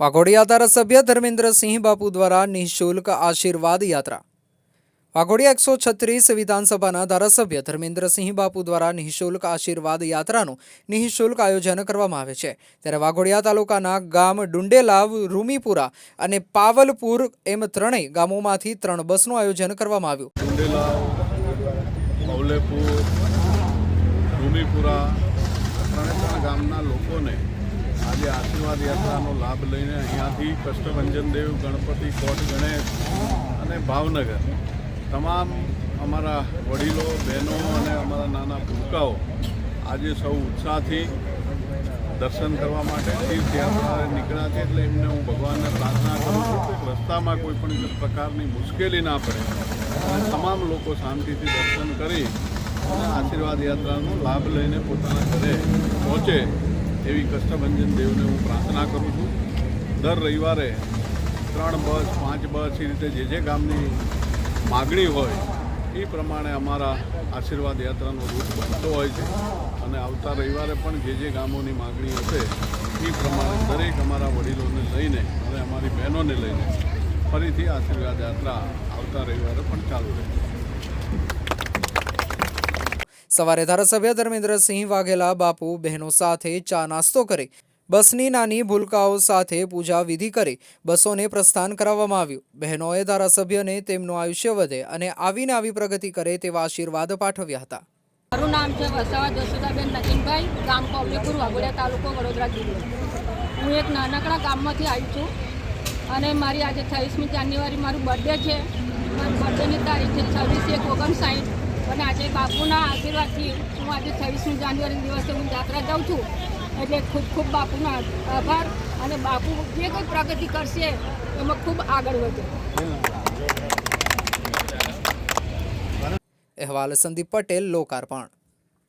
વાઘોડિયા ધારાસભ્ય ધર્મેન્દ્રસિંહ બાપુ દ્વારા નિઃશુલ્ક આશીર્વાદ યાત્રા. વાઘોડિયા એકસો છત્રીસ વિધાનસભાના ધારાસભ્ય ધર્મેન્દ્રસિંહ બાપુ દ્વારા નિઃશુલ્ક આશીર્વાદ યાત્રાનું નિઃશુલ્ક આયોજન કરવામાં આવે છે. ત્યારે વાઘોડિયા તાલુકાના ગામ ડુંડેલાવ, રૂમીપુરા અને પાવલપુર એમ ત્રણેય ગામોમાંથી ત્રણ બસનું આયોજન કરવામાં આવ્યું. ત્રણ ગામના લોકોને આજે આશીર્વાદ યાત્રાનો લાભ લઈને અહીંયાથી કષ્ટભંજન દેવ, ગણપતિ, કોટ, ગણેશ અને ભાવનગર તમામ અમારા વડીલો, બહેનો અને અમારા નાના ભૂકાઓ આજે સૌ ઉત્સાહથી દર્શન કરવા માટે તીર્થયાત્રા નીકળ્યા છે. એટલે એમને હું ભગવાનને પ્રાર્થના કરું છું કે રસ્તામાં કોઈ પણ પ્રકારની મુશ્કેલી ના પડે. અને તમામ લોકો શાંતિથી દર્શન કરી અને આશીર્વાદ યાત્રાનો લાભ લઈને પોતાના ઘરે પહોંચે. એવી કષ્ટભંજન દેવને હું પ્રાર્થના કરું છું. દર રવિવારે ત્રણ બસ, પાંચ બસ એ રીતે જે જે ગામની માગણી હોય, એ પ્રમાણે અમારા આશીર્વાદ યાત્રાનો રૂટ બનતો હોય છે. અને આવતા રવિવારે પણ જે જે ગામોની માગણી હશે, એ પ્રમાણે દરેક અમારા વડીલોને લઈને અને અમારી બહેનોને લઈને ફરીથી આશીર્વાદ યાત્રા આવતા રવિવારે પણ ચાલુ રહેશે. સવારે ધારાસભ્ય ધર્મેન્દ્રસિંહ વાઘેલા બાપુ બહેનો સાથે ચા નાસ્તો કરી, બસની નાની ભૂલકાઓ સાથે પૂજા વિધિ કરી, બસોને પ્રસ્થાન કરાવવામાં આવ્યું. બહેનોએ ધારાસભ્યને તેમનું આયુષ્ય વધે અને આવીને આવી પ્રગતિ કરે તેવા આશીર્વાદ પાઠવ્યા હતા. મારું નામ છે વસાવા જસોદાબેન નજીનભાઈ ગામ કોવલીપુર વાઘોડિયા તાલુકો વડોદરા જિલ્લો. હું એક નાનકડા ગામમાંથી આવી છું અને મારી આજે છવ્વીસમી જાન્યુઆરી મારું બર્થડે છે. મારી બર્થડેની તારીખ છે છવ્વીસ એક ઓગણસાઠ. અને આજે બાપુના આશીર્વાદથી હું આજે છવ્વીસમી જાન્યુઆરી દિવસે હું યાત્રા જાઉં છું. એટલે ખૂબ ખૂબ બાપુના આભાર અને બાપુ જે કંઈ પ્રગતિ કરશે, એમાં ખૂબ આગળ વધે. અહેવાલ સંદીપ પટેલ, લોકાર્પણ.